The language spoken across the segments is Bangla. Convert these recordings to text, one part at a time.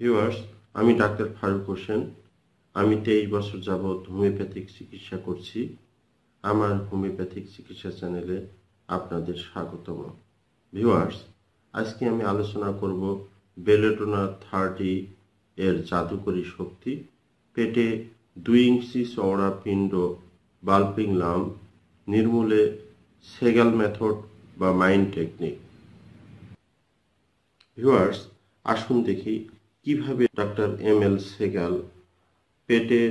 ভিউয়ার্স আমি ডাক্তার ফারুক হোসেন। আমি তেইশ বছর যাবৎ হোমিওপ্যাথিক চিকিৎসা করছি। আমার হোমিওপ্যাথিক চিকিৎসা চ্যানেলে আপনাদের স্বাগতম। ভিউয়ার্স আজকে আমি আলোচনা করব বেলেটোনা থার্টি এর জাদুকরী শক্তি। পেটে দুই ইঞ্চি চওড়া পিণ্ড বাল্পিং লাম, নির্মূলে সেগাল মেথড বা মাইন্ড টেকনিক। ভিউয়ার্স আসুন দেখি কীভাবে ডক্টর এম এল সেগাল পেটের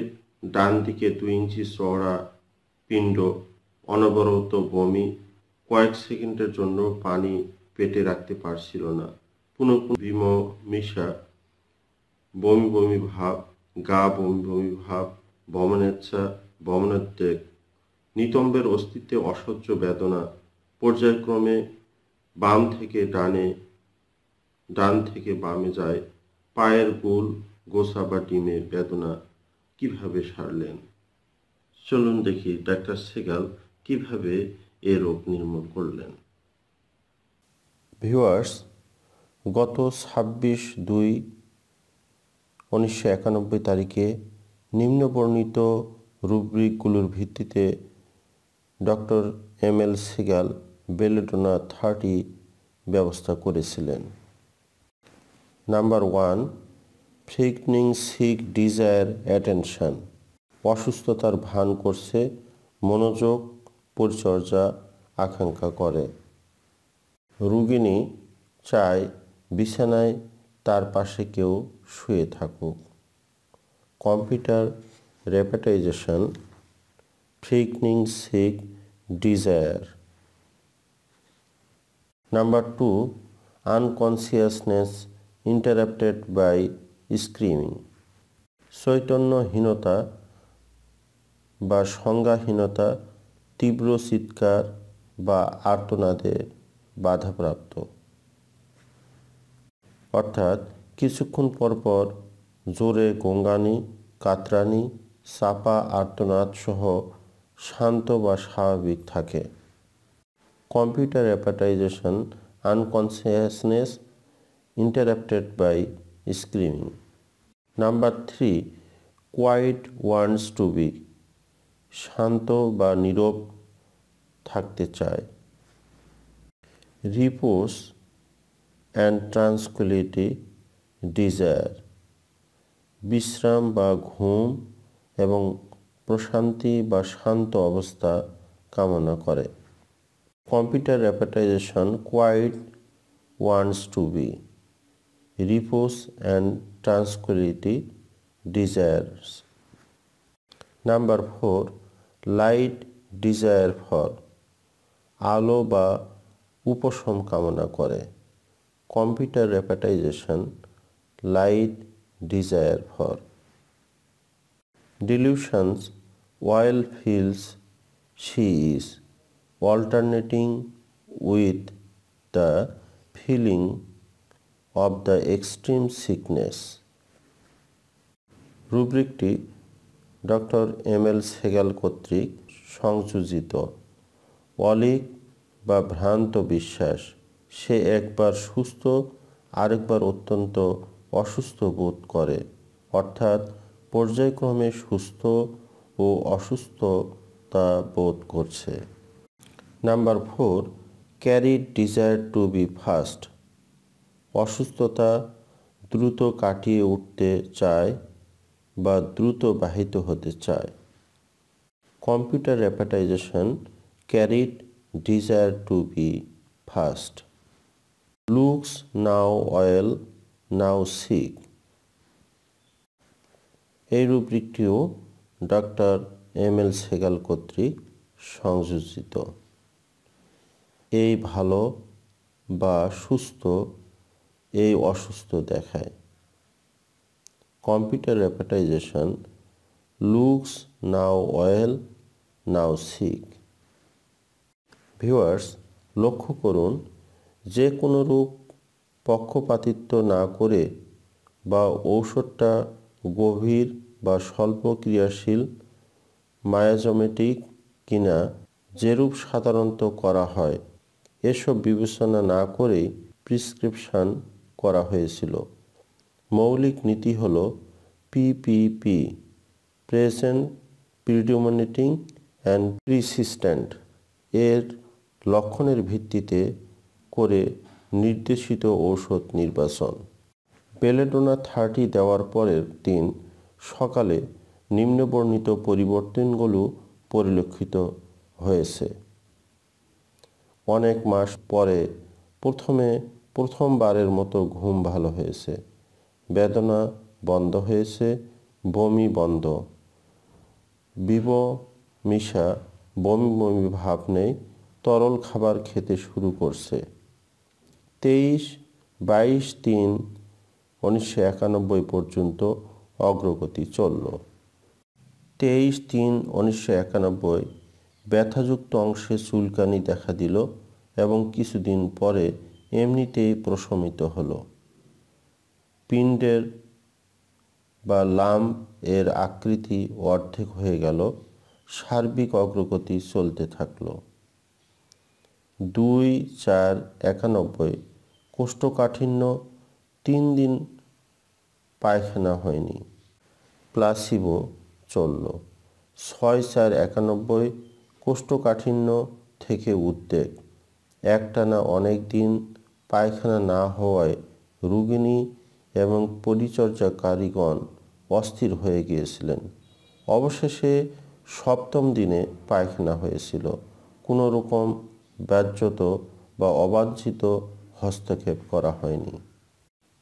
ডান দিকে দুই ইঞ্চি চওড়া পিণ্ড অনবরত বমি কয়েক সেকেন্ডের জন্য পানি পেটে রাখতে পারছিল না। পুনঃ ভীম মিশা, বমি বমি ভাব, গা বমি বমি ভাব, বমনেচ্ছা, বমনোদ্বেগ, নিতম্বের অস্তিত্বে অসহ্য বেদনা, পর্যায়ক্রমে বাম থেকে ডানে, ডান থেকে বামে যায় পায়ের গোল গোসা বা ডিমে বেদনা কীভাবে সারলেন? চলুন দেখি ডাক্তার সেগাল কীভাবে এ রোগ নির্মূল করলেন। ভিউয়ার্স, গত ছাব্বিশ দুই উনিশশো একানব্বই তারিখে নিম্নবর্ণিত রুব্রিকগুলোর ভিত্তিতে doctor M L Sehgal belladonna thirty ব্যবস্থা করেছিলেন। Number one feigning sick desire attention অসুস্থতার ভান করছে, মনোযোগ, পরিচর্যা, আকাঙ্ক্ষা করে। রুগিনী চায় বিছানায় তার পাশে কেউ শুয়ে থাকুক। Computer repertorization feigning sick desire number two unconsciousness interrupted by screaming চৈতন্যহীনতা বা সংজ্ঞাহীনতা, তীব্র চিৎকার বা আর্তনাদে বাধাপ্রাপ্ত। অর্থাৎ কিছুক্ষণ পরপর জোরে গঙ্গানি, কাতরানি, চাপা আর্তনাদ সহ শান্ত বা স্বাভাবিক থাকে। Computer repertorization unconsciousness interrupted by screaming number three quiet wants to be শান্ত বা নীরব থাকতে চায়। রিপোজ অ্যান্ড ট্রান্সকুলিটি ডিজায়ার বিশ্রাম বা ঘুম এবং প্রশান্তি বা শান্ত অবস্থা কামনা করে। Computer repertorization quiet wants to be repose and tranquillity desires number four light desire for আলো বা উপশম কামনা করে। Computer repertorization light desire for delusions while feels she is alternating with the feeling of the extreme sickness রুব্রিকটি doctor M L Sehgal কর্তৃক সংযোজিত। অলিক বা ভ্রান্ত বিশ্বাস, সে একবার সুস্থ, আরেকবার অত্যন্ত অসুস্থ বোধ করে। অর্থাৎ পর্যায়ক্রমে সুস্থ ও অসুস্থতা বোধ করছে। Number four carry desire to be fast অসুস্থতা দ্রুত কাটিয়ে উঠতে চায় বা দ্রুত বাহিত হতে চায়। Computer repertorization carried desire to be fast. Looks now well, now sick. এই রুব্রিকটিও ডক্টর এম এল সেগাল কর্তৃক সংযোজিত। এই ভালো বা সুস্থ এই অসুস্থ দেখায়। Computer repertorization, looks now well, now sick. Viewers, লক্ষ্য করুন, যে কোনো রূপ পক্ষপাতিত্ব না করে বা ঔষধটা গভীর বা স্বল্প ক্রিয়াশীল, মায়াজমেটিক কিনা যেরূপ সাধারণত করা হয়, এসব বিবেচনা না করেই প্রিসক্রিপশন করা হয়েছিল। মৌলিক নীতি হল PPP present predominating and persistent এর লক্ষণের ভিত্তিতে করে নির্দেশিত ঔষধ নির্বাচন। বেলেডোনা থার্টি দেওয়ার পরের দিন সকালে নিম্নবর্ণিত পরিবর্তনগুলো পরিলক্ষিত হয়েছে। অনেক মাস পরে প্রথমে প্রথমবারের মতো ঘুম ভালো হয়েছে। বেদনা বন্ধ হয়েছে, বমি বন্ধ। বিব, মিশা, বমি বমি ভাব নেই, তরল খাবার খেতে শুরু করছে। তেইশ, বাইশ তিন উনিশশো একানব্বই পর্যন্ত অগ্রগতি চলল। তেইশ তিন উনিশশো একানব্বই ব্যথাযুক্ত অংশে চুলকানি দেখা দিল এবং কিছুদিন পরে এমনিতেই প্রশমিত হলো। পিণ্ডের বা লাম এর আকৃতি অর্ধেক হয়ে গেল, সার্বিক অগ্রগতি চলতে থাকল। দুই চার একানব্বই, কোষ্ঠকাঠিন্য তিন দিন পায়খানা হয়নি, প্লাসিবো চলল। ছয় চার একানব্বই, কোষ্ঠকাঠিন্য থেকে উদ্বেগ, একটানা অনেক দিন পায়খানা না হওয়ায় রুগিনী এবং পরিচর্যা পরিচর্যাকারীগণ অস্থির হয়ে গিয়েছিলেন। অবশেষে সপ্তম দিনে পায়খানা হয়েছিল। কোনো রকম ব্যাজ্যত বা অবাঞ্ছিত হস্তক্ষেপ করা হয়নি।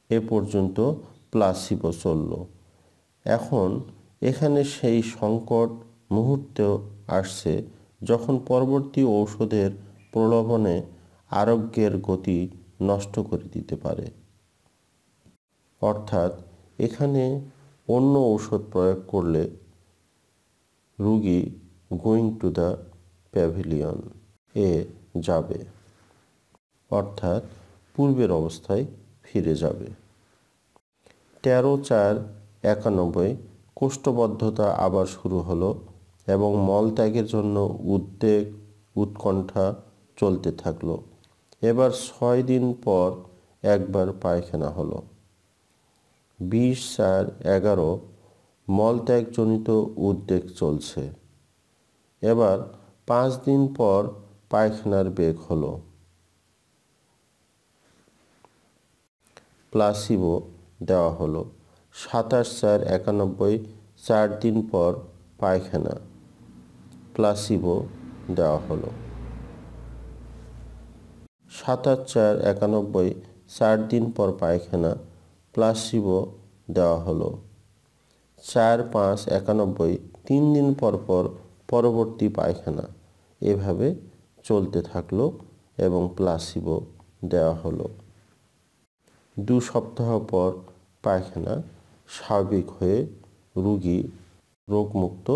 এ পর্যন্ত প্লাসিবো চলল। এখন এখানে সেই সংকট মুহূর্ত আসছে যখন পরবর্তী ঔষধের প্রলোভনে আরোগ্যের গতি নষ্ট করে দিতে পারে। অর্থাৎ এখানে অন্য ঔষধ প্রয়োগ করলে রুগী গোয়িং টু দ্য প্যাভিলিয়ন এ যাবে। অর্থাৎ পূর্বের অবস্থায় ফিরে যাবে। তেরো চার একানব্বই কোষ্ঠবদ্ধতা আবার শুরু হলো এবং মলত্যাগের জন্য উদ্বেগ, উৎকণ্ঠা চলতে থাকল। এবার ছয় দিন পর একবার পায়খানা হলো। বিশ চার এগারো মলত্যাগজনিত উদ্বেগ চলছে। এবার পাঁচ দিন পর পায়খানার বেগ হলো। প্লাসিবো দেওয়া হলো। সাতাশ চার একানব্বই চার দিন পর পায়খানা। প্লাসিবো দেওয়া হলো। সাতাশ চার একানব্বই, চার দিন পর পায়খানা, প্লাসিবো দেওয়া হলো। চার পাঁচ একানব্বই, তিন দিন পর পর পরবর্তী পায়খানা। এভাবে চলতে থাকল এবং প্লাসিবো দেওয়া হলো। দু সপ্তাহ পর পায়খানা স্বাভাবিক হয়ে রুগী রোগমুক্ত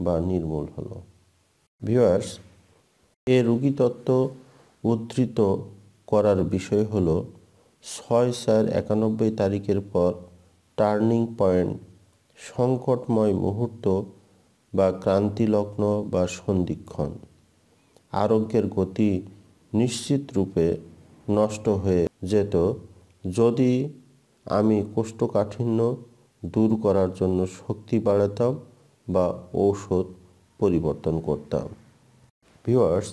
বা নির্মূল হলো। ভিওয়ার্স এ রুগী তত্ত্ব উদ্ধৃত করার বিষয় হল ছয় চার একানব্বই তারিখের পর টার্নিং পয়েন্ট, সংকটময় মুহূর্ত বা ক্রান্তিলগ্ন বা সন্ধিক্ষণ। আরোগ্যের গতি নিশ্চিত রূপে নষ্ট হয়ে যেত। যদি আমি কোষ্ঠকাঠিন্য দূর করার জন্য শক্তি বাড়াতাম বা ঔষধ পরিবর্তন করতাম। ভিউয়ার্স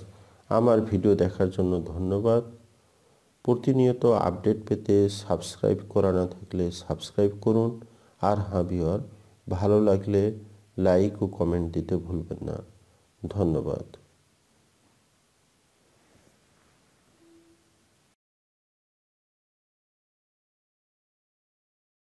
আমার ভিডিও দেখার জন্য ধন্যবাদ। প্রতিনিয়ত আপডেট পেতে সাবস্ক্রাইব করা না থাকলে সাবস্ক্রাইব করুন। আর হ্যাঁ ভিওয়ার ভালো লাগলে লাইক ও কমেন্ট দিতে ভুলবেন না। ধন্যবাদ।